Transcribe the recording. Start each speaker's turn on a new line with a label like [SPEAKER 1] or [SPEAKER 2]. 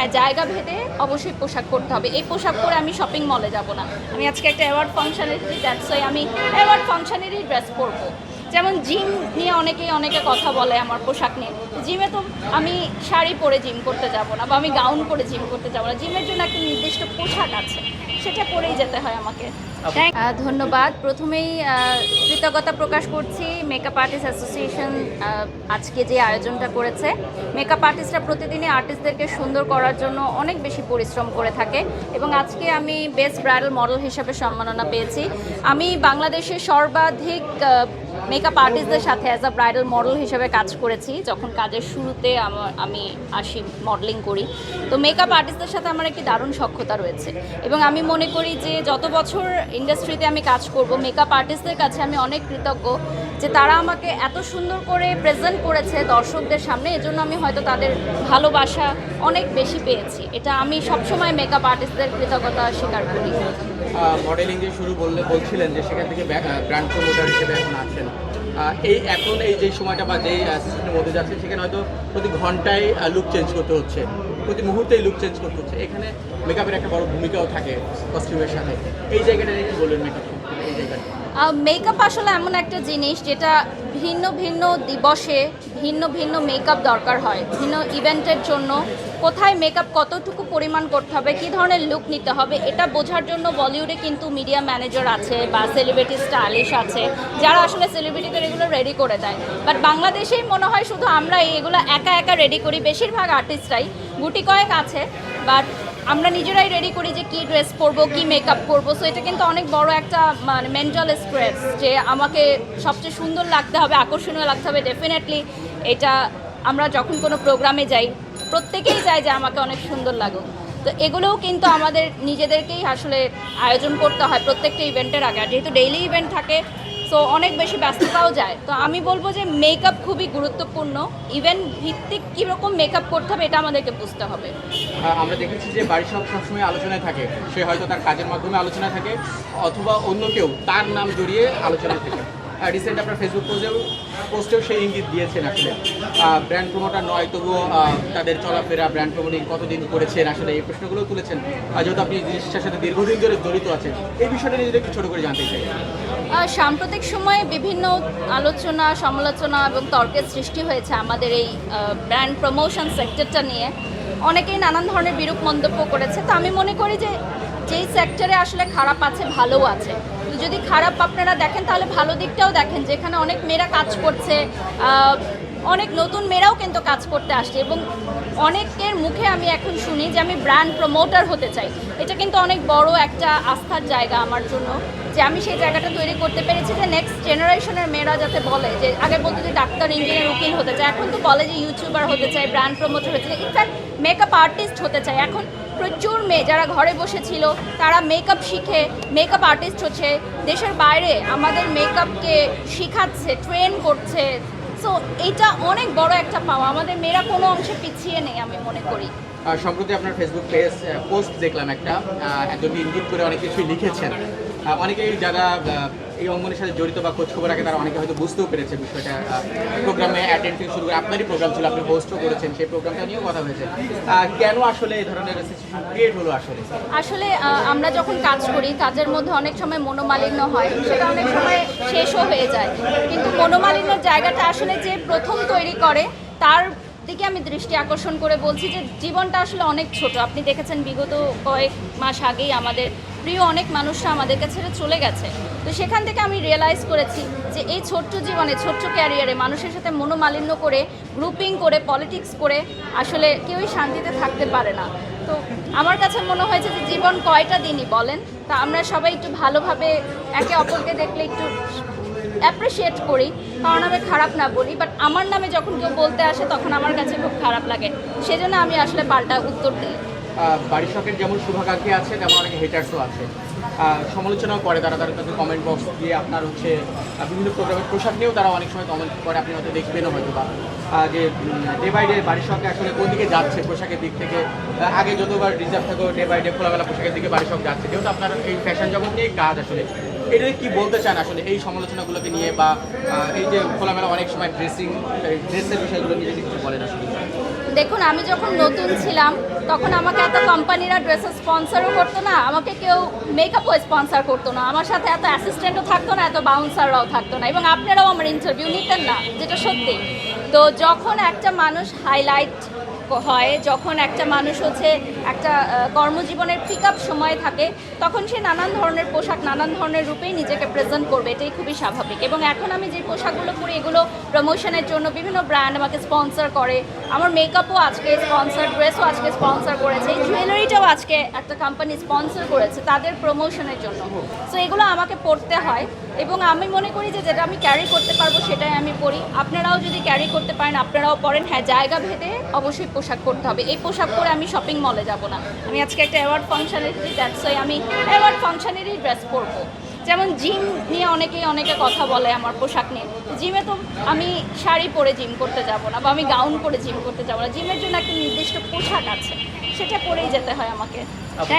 [SPEAKER 1] হ্যাঁ জায়গা ভেদে অবশ্যই পোশাক করতে হবে। এই পোশাক পরে আমি শপিং মলে যাব না। আমি আজকে একটা অ্যাওয়ার্ড ফাংশনে যাচ্ছি আমি অ্যাওয়ার্ড ফাংশানেরই ড্রেস পরবো। যেমন জিম নিয়ে অনেকেই অনেকে কথা বলে আমার পোশাক নিয়ে। জিমে তো আমি শাড়ি পরে জিম করতে যাব না বা আমি গাউন পরে জিম করতে যাব না। জিমের জন্য একটা নির্দিষ্ট পোশাক আছে সেটা পরেই যেতে হয় আমাকে। ধন্যবাদ। প্রথমেই কৃতজ্ঞতা প্রকাশ করছি মেকআপ আর্টিস্ট অ্যাসোসিয়েশন আজকে যে আয়োজনটা করেছে। মেকআপ আর্টিস্টরা প্রতিদিনই আর্টিস্টদেরকে সুন্দর করার জন্য অনেক বেশি পরিশ্রম করে থাকে এবং আজকে আমি বেস্ট ব্রাইডাল মডেল হিসাবে সম্মাননা পেয়েছি। আমি বাংলাদেশের সর্বাধিক মেকআপ আর্টিস্টদের সাথে অ্যাজ আ ব্রাইডাল মডেল হিসেবে কাজ করেছি। যখন কাজের শুরুতে আমার, আমি আসি মডেলিং করি। তো মেকআপ আর্টিস্টদের সাথে আমার একটি দারুণ সক্ষতা রয়েছে। এবং আমি মনে করি যে যত বছর ইন্ডাস্ট্রিতে আমি কাজ করব মেকআপ আর্টিস্টদের কাছে আমি অনেক কৃতজ্ঞ যে তারা আমাকে এত সুন্দর করে প্রেজেন্ট করেছে দর্শকদের সামনে। এজন্য আমি হয়তো তাদের ভালোবাসা অনেক বেশি পেয়েছি। এটা আমি সবসময় মেকআপ আর্টিস্টদের কৃতজ্ঞতা স্বীকার করি।
[SPEAKER 2] মডেলিং যে শুরু বললে বলছিলেন যে সেখান থেকে ব্র্যান্ড প্রমোটার হিসেবে এখন আছেন। এই এখন এই যে সময়টা বা যেই সিস্টেমের মধ্যে যাচ্ছে, সেখানে হয়তো প্রতি ঘন্টায় লুক চেঞ্জ করতে হচ্ছে। প্রতি মুহূর্তেই লুক চেঞ্জ করতে হচ্ছে। এখানে মেকআপের একটা বড় ভূমিকাও থাকে কস্টিউমের সাথে। এই জায়গাটা নিয়ে কি বলবেন মেকআপ এই জায়গাটা
[SPEAKER 1] মেকআপ আসলে এমন একটা জিনিস যেটা ভিন্ন ভিন্ন দিবসে ভিন্ন ভিন্ন মেকআপ দরকার হয়, ভিন্ন ইভেন্টের জন্য। কোথায় মেকআপ কতটুকু পরিমাণ করতে হবে, কী ধরনের লুক নিতে হবে, এটা বোঝার জন্য বলিউডে কিন্তু মিডিয়া ম্যানেজার আছে বা সেলিব্রিটি স্টাইলিশ আছে, যারা আসলে সেলিব্রিটিদের এগুলো রেডি করে দেয়। বাট বাংলাদেশেই মনে হয় শুধু আমরা এগুলো একা একা রেডি করি, বেশিরভাগ আর্টিস্টরাই গুটি কয়েক আছে বাট আমরা নিজেরাই রেডি করি যে কি ড্রেস পরবো, কি মেকআপ করব সো এটা কিন্তু অনেক বড় একটা মানে মেন্টাল স্ট্রেস যে আমাকে সবচেয়ে সুন্দর লাগতে হবে, আকর্ষণীয় লাগতে হবে ডেফিনেটলি এটা আমরা যখন কোনো প্রোগ্রামে যাই, প্রত্যেকেই চায় যে আমাকে অনেক সুন্দর লাগুক। তো এগুলোও কিন্তু আমাদের নিজেদেরকেই আসলে আয়োজন করতে হয় প্রত্যেকটা ইভেন্টের আগে। আর যেহেতু ডেইলি ইভেন্ট থাকে সো অনেক বেশি ব্যস্ততাও যায়। তো আমি বলব যে মেকআপ খুবই গুরুত্বপূর্ণ। ইভেন ভিত্তিক কীরকম মেকআপ করতে হবে এটা আমাদেরকে বুঝতে হবে।
[SPEAKER 2] আমরা দেখেছি যে বাড়ির সব সবসময় আলোচনায় থাকে। সে হয়তো তার কাজের মাধ্যমে আলোচনায় থাকে, অথবা অন্য কেউ তার নাম জড়িয়ে আলোচনায় থাকে। রিসেন্ট আপনার ফেসবুক পোস্টেও পোস্টেও সেই ইঙ্গিত দিয়েছেন আসলে। ব্র্যান্ড প্রমোটার নয়, তবুও তাদের চলাফেরা ব্র্যান্ড প্রমোটিং কতদিন করেছেন, আসলে এই প্রশ্নগুলো তুলেছেন। যেহেতু আপনি জিনিসটার সাথে দীর্ঘদিন ধরে জড়িত আছেন, এই বিষয়টা যদি একটু ছোটো করে জানতে চাই।
[SPEAKER 1] সাম্প্রতিক সময়ে বিভিন্ন আলোচনা, সমালোচনা এবং তর্কের সৃষ্টি হয়েছে আমাদের এই ব্র্যান্ড প্রমোশন সেক্টরটা নিয়ে। অনেকেই নানান ধরনের বিরূপ মন্তব্য করেছে। তো আমি মনে করি যে, যেই সেক্টরে আসলে খারাপ আছে, ভালোও আছে। যদি খারাপ আপনারা দেখেন, তাহলে ভালো দিকটাও দেখেন, যেখানে অনেক মেয়েরা কাজ করছে অনেক নতুন মেয়েরাও কিন্তু কাজ করতে আসছে। এবং অনেকের মুখে আমি এখন শুনি যে আমি ব্র্যান্ড প্রমোটার হতে চাই। এটা কিন্তু অনেক বড় একটা আস্থার জায়গা আমার জন্য, যে আমি সেই জায়গাটা তৈরি করতে পেরেছি যে নেক্সট জেনারেশনের মেয়েরা যাতে বলে, যে আগে বলতো যে ডাক্তার ইঞ্জিনিয়ার উকিল হতে চায়, এখন তো বলে যে ইউটিউবার হতে চায় ব্র্যান্ড প্রমোটার হতে চায় ইনফ্যাক্ট মেকআপ আর্টিস্ট হতে চায়। এখন প্রচুর মেয়ে যারা ঘরে বসেছিল, তারা মেকআপ শিখে মেকআপ আর্টিস্ট হচ্ছে। দেশের বাইরে আমাদের মেকআপকে শিখাচ্ছে ট্রেন করছে। সো এটা অনেক বড় একটা পাওয়া আমাদের মেয়েরা কোনো অংশে পিছিয়ে নেই, আমি মনে করি।
[SPEAKER 2] সম্প্রতি আপনার ফেসবুক পেজ পোস্ট দেখলাম একটা একজন ইঙ্গিত করে অনেক কিছুই লিখেছেন। অনেকেই যারা এই অঙ্গনের সাথে জড়িত বা খোঁজ খবর রাখে তারা অনেকে হয়তো বুঝতেও পেরেছে বিষয়টা প্রোগ্রামে অ্যাটেন্ড থেকে শুরু করে, আপনারই প্রোগ্রাম ছিল, আপনি হোস্টও করেছেন, সেই প্রোগ্রামটা নিয়েও কথা হয়েছে। কেন আসলে এই ধরনের সিচুয়েশন ক্রিয়েট হলো আসলে?
[SPEAKER 1] আসলে আমরা যখন কাজ করি, কাজের মধ্যে অনেক সময় মনোমালিন্য হয়, সেটা অনেক সময় শেষও হয়ে যায়। কিন্তু মনোমালিন্যর জায়গাটা আসলে যে প্রথম তৈরি করে, তার দিকে আমি দৃষ্টি আকর্ষণ করে বলছি যে জীবনটা আসলে অনেক ছোট। আপনি দেখেছেন বিগত কয়েক মাস আগেই আমাদের প্রিয় অনেক মানুষরা আমাদেরকে ছেড়ে চলে গেছে। তো সেখান থেকে আমি রিয়েলাইজ করেছি যে এই ছোট্ট জীবনে, ছোট্ট ক্যারিয়ারে মানুষের সাথে মনোমালিন্য করে গ্রুপিং করে পলিটিক্স করে আসলে কেউই শান্তিতে থাকতে পারে না। তো আমার কাছে মনে হয়েছে যে জীবন কয়টা দিনই বলেন? তা আমরা সবাই একটু ভালোভাবে একে অপরকে দেখলে একটু অ্যাপ্রিসিয়েট করি। কারণ আমি খারাপ না বলি বাট আমার নামে যখন কেউ বলতে আসে তখন আমার কাছে খুব খারাপ লাগে। সেজন্য আমি আসলে পাল্টা উত্তর দিই।
[SPEAKER 2] বাড়ির যেমন শুভাকাঙ্ক্ষী আছে, তেমন অনেকে হেটার্সও আছে। সমালোচনাও করে, তারা তারা তাদের কমেন্ট বক্স দিয়ে আপনার হচ্ছে বিভিন্ন প্রোগ্রামের পোশাক নিয়েও তারা অনেক সময় কমেন্ট করে, আপনি হয়তো দেখবেনও হয়তো বা। যে ডে বাই ডে বাড়ির শখে আসলে কোন দিকে যাচ্ছে পোশাকের দিক থেকে? আগে যতবার রিজার্ভ থাকো ডে বাই ডে খোলামেলা পোশাকের দিকে বাড়ির শখ যাচ্ছে। যেহেতু আপনার এই ফ্যাশন জগৎ নিয়েই কাজ আসলে। এটা কি বলতে চান আসলে এই সমালোচনাগুলোকে নিয়ে বা এই যে খোলামেলা অনেক সময় ড্রেসিং ড্রেসের বিষয়গুলো নিয়ে যদি কিছু বলেন আসলে।
[SPEAKER 1] দেখুন, আমি যখন নতুন ছিলাম, তখন আমাকে এত কোম্পানিরা ড্রেসের স্পন্সারও করতো না, আমাকে কেউ মেকআপও স্পন্সার করতো না। আমার সাথে এত অ্যাসিস্ট্যান্টও থাকতো না, এত বাউন্সাররাও থাকতো না। এবং আপনারাও আমার ইন্টারভিউ নিতেন না, যেটা সত্যি। তো যখন একটা মানুষ হাইলাইট হয়, যখন একটা মানুষ হচ্ছে একটা কর্মজীবনের পিক আপ সময় থাকে, তখন সে নানান ধরনের পোশাক নানান ধরনের রূপেই নিজেকে প্রেজেন্ট করবে, এটাই খুবই স্বাভাবিক। এবং এখন আমি যে পোশাকগুলো পরি, এগুলো প্রমোশনের জন্য বিভিন্ন ব্র্যান্ড আমাকে স্পন্সর করে। আমার মেকআপও আজকে স্পন্সর ড্রেসও আজকে স্পন্সর করেছে জুয়েলারিটাও আজকে একটা কোম্পানি স্পন্সর করেছে, তাদের প্রমোশনের জন্য। সো এগুলো আমাকে পড়তে হয়। এবং আমি মনে করি যে যেটা আমি ক্যারি করতে পারব সেটাই আমি পরি। আপনারাও যদি ক্যারি করতে পারেন আপনারাও পরেন। হ্যাঁ জায়গা ভেদে অবশ্যই পোশাক পরতে হবে। এই পোশাক পরে আমি শপিং মলে যাব না। আমি আজকে একটা অ্যাওয়ার্ড ফাংশনে দ্যাটস ওয়াই আমি অ্যাওয়ার্ড ফাংশনেরই ড্রেস পরবো। যেমন জিম নিয়ে অনেকেই অনেকে কথা বলে আমার পোশাক নিয়ে। জিমে তো আমি শাড়ি পরে জিম করতে যাব না বা আমি গাউন পরে জিম করতে যাব না। জিমের জন্য একটা নির্দিষ্ট পোশাক আছে সেটা পরেই যেতে হয় আমাকে। Thank